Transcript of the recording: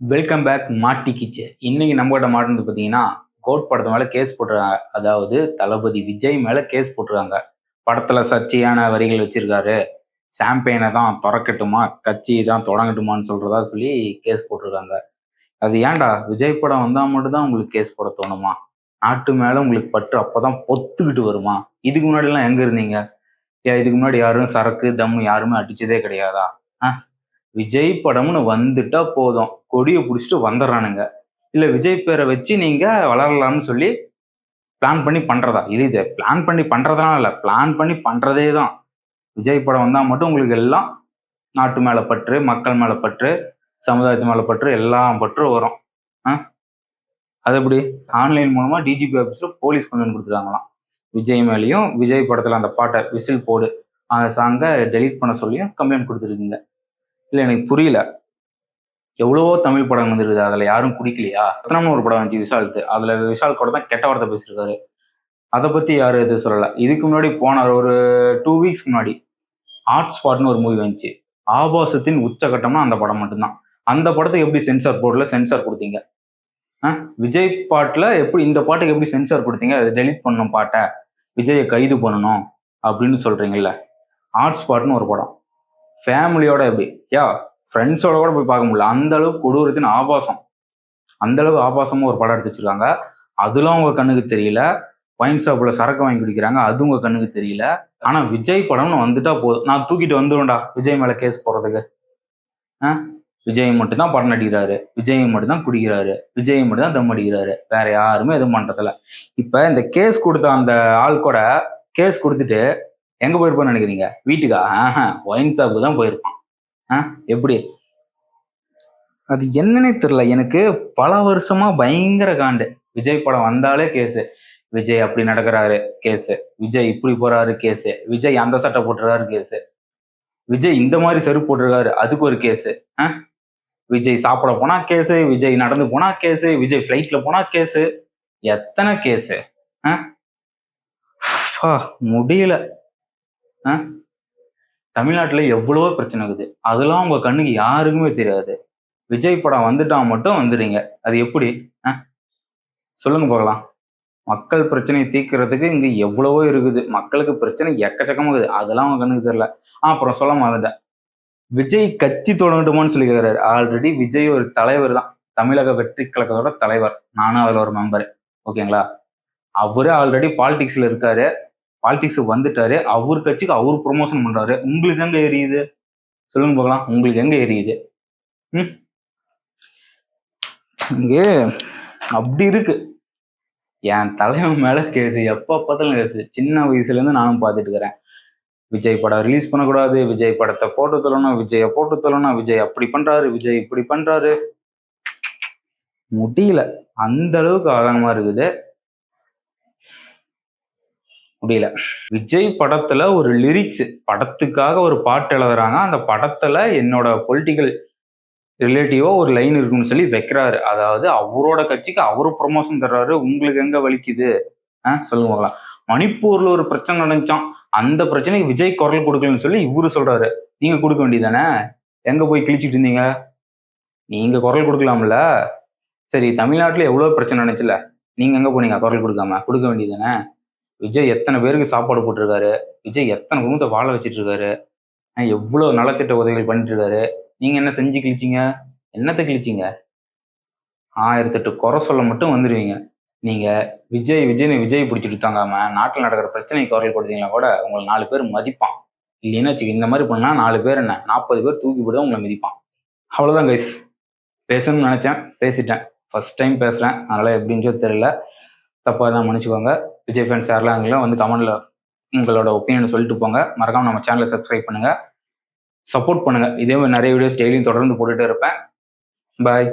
Welcome back மாட்டிக்கிச்சு இன்னைக்கு நம்மகிட்ட மாட்டினது பார்த்தீங்கன்னா கோட் படத்து மேலே கேஸ் போட்டுருக்காங்க அதாவது தளபதி விஜய் மேலே கேஸ் போட்டுருக்காங்க. படத்தில் சர்ச்சையான வரிகள் வச்சிருக்காரு. சாம்பெயினை தான் திறக்கட்டுமா கட்சி தான் தொடங்கட்டுமான்னு சொல்றதா சொல்லி கேஸ் போட்டிருக்காங்க. அது ஏன்டா விஜய் படம் வந்தால் மட்டும்தான் உங்களுக்கு கேஸ் போட தோணுமா? நாட்டு மேலே உங்களுக்கு பற்று அப்போதான் பொத்துக்கிட்டு வருமா? இதுக்கு முன்னாடிலாம் எங்கே இருந்தீங்க? ஏன் இதுக்கு முன்னாடி யாரும் சரக்கு தம்மு யாருமே அடிச்சதே கிடையாதா? ஆ? விஜய் படம்னு வந்துட்டா போதும். கொடியை பிடிச்சிட்டு வந்துடுறானுங்க. இல்லை விஜய் பேரை வச்சு நீங்கள் வளரலாம்னு சொல்லி பிளான் பண்ணி பண்ணுறதா இது இது பிளான் பண்ணி பண்ணுறதெல்லாம் இல்லை. பிளான் பண்ணி பண்ணுறதே தான். விஜய் படம் வந்தால் மட்டும் உங்களுக்கு எல்லாம் நாட்டு மேலே பற்று மக்கள் மேலே பற்று சமுதாயத்து மேலே பற்று எல்லாம் பற்று வரும். ஆ? அது எப்படி? ஆன்லைன் மூலமாக டிஜிபி ஆஃபீஸில் போலீஸ் கம்ப்ளைண்ட் கொடுத்துருக்காங்களாம் விஜய் மேலேயும் விஜய் படத்தில் அந்த பாட்டை விசில் போடு அந்த சாங்கை டெலீட் பண்ண சொல்லியும் கம்ப்ளைண்ட் கொடுத்துருக்கீங்க. இல்லை எனக்கு புரியல. எவ்வளவோ தமிழ் படம் வந்துருக்குது. அதில் யாரும் குடிக்கலையா? ரத்னம்னு ஒரு படம் வந்துச்சு விஷாலுக்கு அதில் விஷால் கூட தான் கெட்ட வார்த்தை பேசியிருக்காரு. அதை பற்றி யாரும் எதுவும் சொல்லலை. இதுக்கு முன்னாடி போன ஒரு டூ வீக்ஸ் முன்னாடி ஹாட் ஸ்பாட்னு ஒரு மூவி வந்துச்சு. ஆபாசத்தின் உச்சகட்டம்னா அந்த படம் மட்டும்தான். அந்த படத்துக்கு எப்படி சென்சார் போர்டில் சென்சார் கொடுத்தீங்க? ஆ? விஜய் பாட்டில் எப்படி இந்த பாட்டுக்கு எப்படி சென்சார் கொடுத்தீங்க? அதை டெலீட் பண்ணணும் பாட்டை. விஜயை கைது பண்ணணும் அப்படின்னு சொல்கிறீங்கல்ல ஹாட் ஸ்பாட்னு ஒரு படம். ஃபேமிலியோட எப்படி? யா ஃப்ரெண்ட்ஸோட கூட போய் பார்க்க முடியல. அந்த அளவுக்கு கொடூரத்தின் ஆபாசம். அந்த அளவுக்கு ஆபாசமாக ஒரு படம் எடுத்து வச்சிருக்காங்க. அதெல்லாம் உங்க கண்ணுக்கு தெரியல. ஒயின் ஷாப்ல சரக்கு வாங்கி குடிக்கிறாங்க. அது உங்க கண்ணுக்கு தெரியல. ஆனா விஜய் படம்னு வந்துட்டா போதும். நான் தூக்கிட்டு வந்துடும்டா விஜய் மேல கேஸ் போடுறதுக்கு. ஆ? விஜய் மட்டும்தான் படம் நடிக்கிறாரு. விஜய் மட்டும்தான் குடிக்கிறாரு. விஜய் மட்டும்தான் தம் அடிக்கிறாரு. வேற யாருமே எதுவும் பண்றதில்ல. இப்ப இந்த கேஸ் கொடுத்த அந்த ஆள் கூட கேஸ் கொடுத்துட்டு எங்க போயிருப்பான்னு நினைக்கிறீங்க? வீட்டுக்கா? ஆஹா ஒயின் ஷாப்புக்கு தான் போயிருப்பான் ஆ எப்படி? அது என்னன்னே தெரியல. எனக்கு பல வருஷமா பயங்கர காண்டு. விஜய் படம் வந்தாலே கேஸு. விஜய் அப்படி நடக்கிறாரு கேஸு. விஜய் இப்படி போறாரு கேஸு. விஜய் அந்த சட்டை போட்டுறாரு கேஸு. விஜய் இந்த மாதிரி செருப்பு போட்டிருக்காரு அதுக்கு ஒரு கேஸு. ஆ? விஜய் சாப்பிட போனா கேஸு விஜய் நடந்து போனா கேஸு விஜய் ஃப்ளைட்ல போனா கேஸு. எத்தனை கேஸு? ஆ? முடியல. தமிழ்நாட்டில் எவ்வளவோ பிரச்சனை இருக்குது. அதெல்லாம் உங்க கண்ணுக்கு யாருக்குமே தெரியாது. விஜய் படம் வந்துட்டா மட்டும் வந்துடுறீங்க. அது எப்படி? சொல்லுங்க பார்க்கலாம். மக்கள் பிரச்சனையை தீர்க்கறதுக்கு இங்க எவ்வளவோ இருக்குது. மக்களுக்கு பிரச்சனை எக்கச்சக்கமா இருக்குது. அதெல்லாம் அவங்க கண்ணுக்கு தெரியல. அப்புறம் சொல்ல மாட்டேன் விஜய் கட்சி தொடங்கட்டுமான்னு சொல்லி கேட்குறாரு ஆல்ரெடி விஜய் ஒரு தலைவர் தான். தமிழக வெற்றி கழகத்தோட தலைவர். நானும் அதில் ஒரு மெம்பர் ஓகேங்களா அவரே ஆல்ரெடி பாலிடிக்ஸில் இருக்காரு. பாலிடிக்ஸ் வந்துட்டாரு. அவர் கட்சிக்கு அவர் ப்ரொமோஷன் பண்றாரு. உங்களுக்கு எங்க எரியுது? சொல்லுங்க பார்க்கலாம். உங்களுக்கு எங்க எரியுது? ம்? இங்கே அப்படி இருக்கு. என் தலைவன் மேல கேசு எப்போ பார்த்தாலும் கேசு சின்ன வயசுல இருந்து நானும் பார்த்துட்டு இருக்கிறேன். விஜய் படம் ரிலீஸ் பண்ணக்கூடாது. விஜய் படத்தை போட்டு தள்ளணும். விஜயை போட்டு தள்ளணும். விஜய் அப்படி பண்றாரு. விஜய் இப்படி பண்றாரு. முடியல. அந்த அளவுக்கு ஆதங்கமா இருக்குது. முடியல. விஜய் படத்துல ஒரு லிரிக்ஸ் படத்துக்காக ஒரு பாட்டு எழுதுறாங்க. அந்த படத்துல என்னோட பொலிட்டிக்கல் ரிலேட்டிவா ஒரு லைன் இருக்குன்னு சொல்லி வைக்கிறாரு. அதாவது அவரோட கட்சிக்கு அவரு ப்ரொமோஷன் தர்றாரு. உங்களுக்கு எங்க வலிக்குது? ஆ சொல்லுங்க பார்க்கலாம். மணிப்பூர்ல ஒரு பிரச்சனை நடந்துச்சான் அந்த பிரச்சனைக்கு விஜய் குரல் கொடுக்கலன்னு சொல்லி இவரு சொல்றாரு. நீங்க கொடுக்க வேண்டியதானே எங்க போய் கிழிச்சிட்டு இருந்தீங்க? நீங்க குரல் கொடுக்கலாம்ல. சரி தமிழ்நாட்டுல எவ்வளவு பிரச்சனை நடந்துச்சுல? நீங்க எங்க போனீங்க குரல் கொடுக்காம? கொடுக்க வேண்டியதானே விஜய் எத்தனை பேருக்கு சாப்பாடு போட்டிருக்காரு? விஜய் எத்தனை குடும்பத்தை வாழ வச்சுட்டு இருக்காரு எவ்வளோ நலத்திட்ட உதவிகள் பண்ணிட்டு இருக்காரு நீங்க என்ன செஞ்சு கிழிச்சிங்க? என்னத்தை கிழிச்சிங்க? ஆயிரத்தெட்டு குறை சொல்ல மட்டும் வந்துடுவீங்க நீங்க விஜய் விஜய்னு விஜய் பிடிச்சிட்டு தாங்காம நாட்டில் நடக்கிற பிரச்சனை குரல் கொடுத்தீங்கன்னா கூட உங்களை நாலு பேர் மதிப்பான். இல்லைன்னா வச்சுக்க இந்த மாதிரி பண்ணா நாலு பேர் என்ன நாற்பது பேர் தூக்கி போட்டு உங்களை மிதிப்பான். அவ்வளோதான் கைஸ் பேசணும்னு நினச்சேன் பேசிட்டேன். ஃபர்ஸ்ட் டைம் பேசுகிறேன் அதனால் எப்படின்னு தெரியல. தப்பாக தான் மன்னிச்சுக்கோங்க. விஜய் ஃபேன்ஸ் யாரெல்லாம் இருங்களோ வந்து கமெண்ட்ல உங்களோட ஒப்பீனியன் சொல்லிட்டு போங்க. மறக்காம நம்ம சேனலை சப்ஸ்கிரைப் பண்ணுங்க. சப்போர்ட் பண்ணுங்க. இதே மாதிரி நிறைய வீடியோஸ் டெய்லியும் தொடர்ந்து போட்டுட்டே இருப்பேன். பாய்